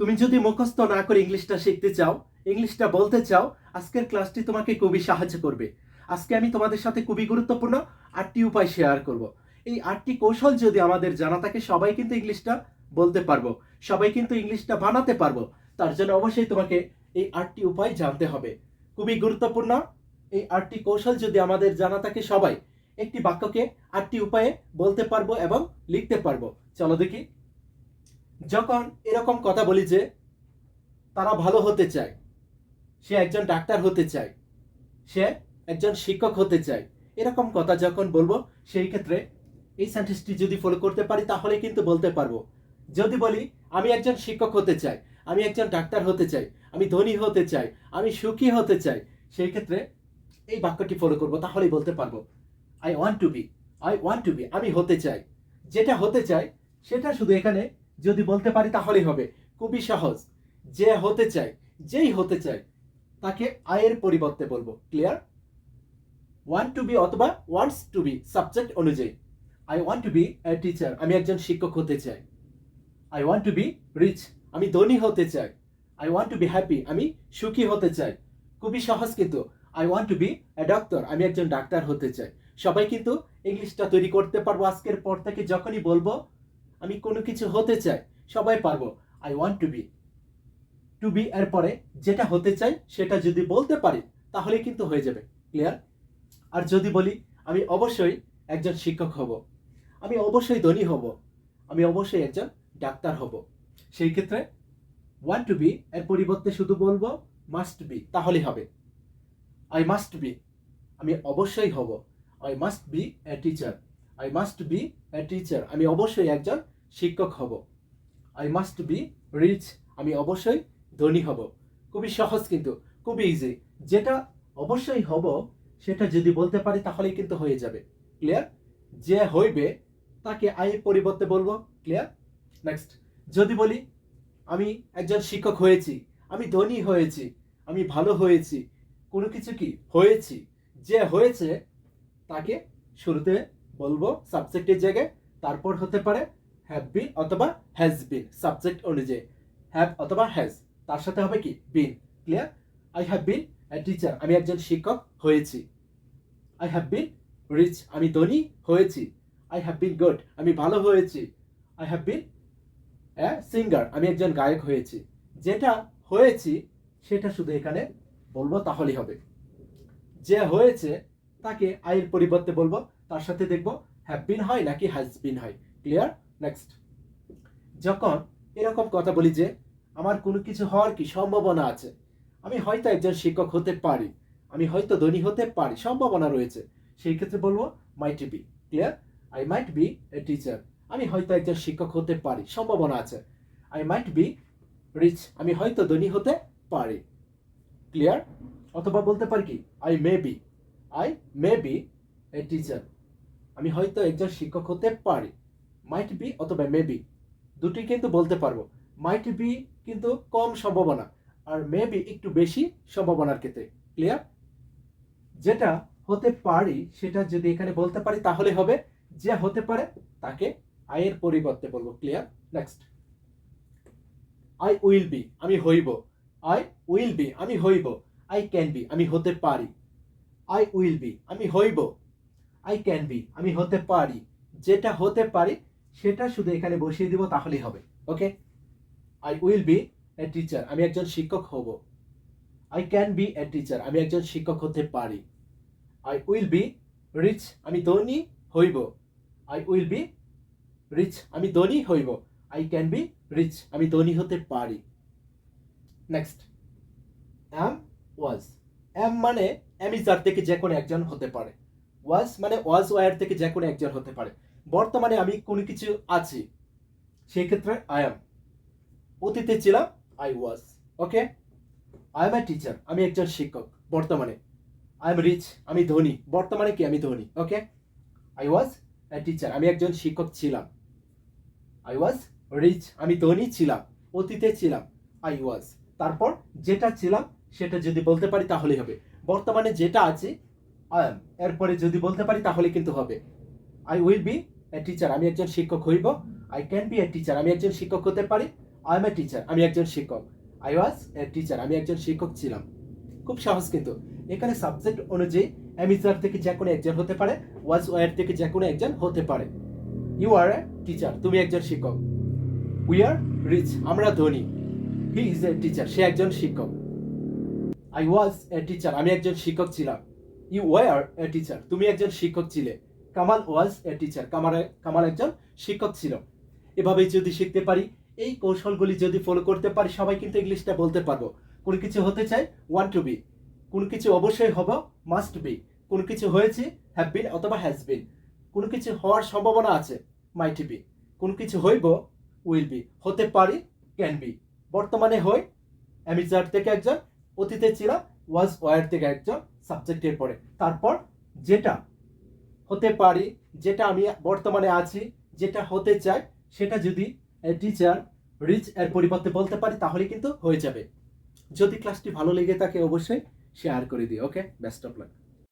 তুমি যদি মুখস্থ না করে ইংলিশটা শিখতে চাও, ইংলিশটা বলতে চাও, আজকের ক্লাসটি তোমাকে খুবই সাহায্য করবে। আজকে আমি তোমাদের সাথে খুবই গুরুত্বপূর্ণ আটটি উপায় শেয়ার করব। এই আটটি কৌশল যদি আমাদের জানা থাকে, সবাই কিন্তু ইংলিশটা বলতে পারব, সবাই কিন্তু ইংলিশটা বানাতে পারব, তার জন্য অবশ্যই তোমাকে এই আটটি উপায় জানতে হবে। খুবই গুরুত্বপূর্ণ, এই আটটি কৌশল যদি আমাদের জানা থাকে, সবাই একটি বাক্যকে আটটি উপায়ে বলতে পারব এবং লিখতে পারব। চলো দেখি যখন এরকম কথা বলি যে তারা ভালো হতে চায়, সে একজন ডাক্তার হতে চায়, সে একজন শিক্ষক হতে চায়, এরকম কথা যখন বলব, সেই ক্ষেত্রে এই সেন্টেন্সটি যদি ফলো করতে পারি, তাহলে কিন্তু বলতে পারব। যদি বলি, আমি একজন শিক্ষক হতে চাই, আমি একজন ডাক্তার হতে চাই, আমি ধনী হতে চাই, আমি সুখী হতে চাই, সেই ক্ষেত্রে এই বাক্যটি ফলো করব, তাহলেই বলতে পারব I want to be I want to be আমি হতে চাই। যেটা হতে চাই, সেটা শুধু এখানে যদি বলতে পারি তাহলেই হবে। খুবই সহজ। যে হতে চাই যেই হতে চাই তাকে আয়ের পরিবর্তে বলব। ক্লিয়ার ওয়ান্ট টু বি অথবা ওয়ান্টস টু বি সাবজেক্ট অনুযায়ী। I want to be a teacher আমি একজন শিক্ষক হতে চাই। I want to be rich আমি ধনী হতে চাই। I want to be happy আমি সুখী হতে চাই। খুবই সহজ কিন্তু। I want to be a doctor আমি একজন ডাক্তার হতে চাই। সবাই কিন্তু ইংলিশটা তৈরি করতে পারব আজকের পর থেকে। যখনই বলব আমি কোনো কিছু হতে চাই, সবাই পারব। I want to be to be এর পরে যেটা হতে চাই, সেটা যদি বলতে পারি, তাহলে কিন্তু হয়ে যাবে। ক্লিয়ার আর যদি বলি, আমি অবশ্যই একজন শিক্ষক হব। আমি অবশ্যই ধনী হব। আমি অবশ্যই একজন ডাক্তার হব। সেই ক্ষেত্রে ওয়ান টু বি এর পরিবর্তে শুধু বলব মাস্ট বি তাহলেই হবে। আই মাস্ট বি আমি অবশ্যই হব। I must be a teacher I must be a teacher আমি অবশ্যই একজন শিক্ষক হব। আই মাস্ট বি রিচ আমি অবশ্যই ধনী হব। খুবই সহজ কিন্তু, খুবই ইজি যেটা অবশ্যই হব, সেটা যদি বলতে পারি তাহলেই কিন্তু হয়ে যাবে। ক্লিয়ার যে হইবে, তাকে আয়ের পরিবর্তে বলব। ক্লিয়ার নেক্সট যদি বলি, আমি একজন শিক্ষক হয়েছি, আমি ধনী হয়েছি, আমি ভালো হয়েছি, কোনো কিছু কি হয়েছি, যে হয়েছে, তাকে শুরুতে বলব সাবজেক্টের জায়গায়। তারপর হতে পারে হ্যাভ বিন অথবা হ্যাজ বিন সাবজেক্ট অনুযায়ী। হ্যাভ অথবা হ্যাজ তার সাথে হবে কি? Been clear I have been teacher আমি একজন শিক্ষক হয়েছি। আই হ্যাভ বিন রিচ আমি ধনী হয়েছি। আই হ্যাভ বিন গুড আমি ভালো হয়েছি। আই হ্যাভ বিন সিঙ্গার আমি একজন গায়ক হয়েছি। যেটা হয়েছি, সেটা শুধু এখানে বলব, তাহলেই হবে। যে হয়েছে তাকে আয়ের পরিবর্তে বলব, তার সাথে দেখব হ্যাভ বিন হয় নাকি হ্যাজ বিন হয়। ক্লিয়ার নেক্সট যখন এরকম কথা বলি যে, আমার কোনো কিছু হওয়ার কি সম্ভাবনা আছে? আমি হয়তো একজন শিক্ষক হতে পারি, আমি হয়তো ধনী হতে পারি, সম্ভাবনা রয়েছে। সেই ক্ষেত্রে বলব might be clear I might be a teacher আমি হয়তো একজন শিক্ষক হতে পারি, সম্ভাবনা আছে। আই মাইট বি রিচ আমি হয়তো ধনী হতে পারি। ক্লিয়ার অথবা বলতে পারি কি I may be I may be a teacher আমি হয়তো একজন শিক্ষক হতে পারি। মাইট বি অথবা মে বি দুটি কিন্তু বলতে পারব। মাইট বি কিন্তু কম সম্ভাবনা আর মে বি একটু বেশি সম্ভাবনার ক্ষেত্রে। ক্লিয়ার যেটা হতে পারি, সেটা যদি এখানে বলতে পারি তাহলে হবে। যে হতে পারে তাকে আয়ের পরিবর্তে বলব। Clear next I will be আমি হইব। আই উইল বি আমি হইব। আই ক্যান বি আমি হতে পারি। আই উইল বি আমি হইব আই ক্যান বি আমি হতে পারি, যেটা হতে পারি সেটা শুধু এখানে বসিয়ে দিব, তাহলেই হবে, okay? I will be a teacher আমি একজন শিক্ষক হব I can be a teacher আমি একজন শিক্ষক হতে পারি আই উইল বি রিচ আমি ধনী হইব আই উইল বি রিচ আমি ধনী হইব আই ক্যান বি রিচ আমি ধনী হতে পারি নেক্সট অ্যাম ওয়াজ অ্যাম মানে অ্যামিজার থেকে যে কোনো একজন হতে পারে। ওয়াজ মানে ওয়াজ ওয়ার থেকে যে কোনো একজন হতে পারে। বর্তমানে আমি কোনো কিছু আছি সেই ক্ষেত্রে আই এম অতীতে ছিলাম I was okay I am a teacher আমি একজন শিক্ষক বর্তমানে। আই এম রিচ আমি ধনী। বর্তমানে কি? আমি ধনী। Okay I was a teacher আমি একজন শিক্ষক ছিলাম। আই ওয়াজ রিচ আমি ধনী ছিলাম। অতীতে ছিলাম আই ওয়াজ তারপর যেটা ছিলাম, সেটা যদি বলতে পারি তাহলেই হবে। বর্তমানে যেটা আছে আই এম এরপরে যদি বলতে পারি তাহলে কিন্তু হবে। I will be a teacher আমি একজন শিক্ষক হইব। I can be a teacher আমি একজন শিক্ষক হতে পারি। আই এম এ টিচার আমি একজন শিক্ষক। আই ওয়াজ এ টিচার আমি একজন শিক্ষক ছিলাম। খুব সহজ কিন্তু। এখানে সাবজেক্ট অনুযায়ী অ্যামিজার থেকে যে কোনো একজন হতে পারে ওয়াজ ওয়ার থেকে যে কোনো একজন হতে পারে। ইউ আর এ টিচার তুমি একজন শিক্ষক। উই আর রিচ আমরা ধনী। হি ইজ এ টিচার সে একজন শিক্ষক। আই ওয়াজ এ টিচার আমি একজন শিক্ষক ছিলাম। ইউ ওয়ার এ টিচার তুমি একজন শিক্ষক ছিলে। Kamal was a teacher Kamal Kamal একজন শিক্ষক ছিল। এভাবে যদি শিখতে পারি, এই কৌশলগুলি যদি ফলো করতে পারি, সবাই কিন্তু ইংলিশটা বলতে পারব। কোনো কিছু হতে চাই ওয়ান টু বি কোনো কিছু অবশ্যই হব মাস্ট বি কোনো কিছু হয়েছে হ্যাভ বিন অথবা হ্যাজ বিন কোনো কিছু হওয়ার সম্ভাবনা আছে মাইট বি কোনো কিছু হইব উইল বি হতে পারি ক্যান বি বর্তমানে হই অ্যামিজার থেকে একজন অতীতে ছিল ওয়াজ ওয়ার থেকে একজন সাবজেক্টের পরে। তারপর যেটা হতে পারি, যেটা আমি বর্তমানে আছি, যেটা হতে চাই, সেটা যদি টিচার রিচ এর পরিবর্তে বলতে পারি, তাহলে কিন্তু হয়ে যাবে। যদি ক্লাসটি ভালো লেগে থাকে, অবশ্যই শেয়ার করে দিই ওকে বেস্ট অফ লাক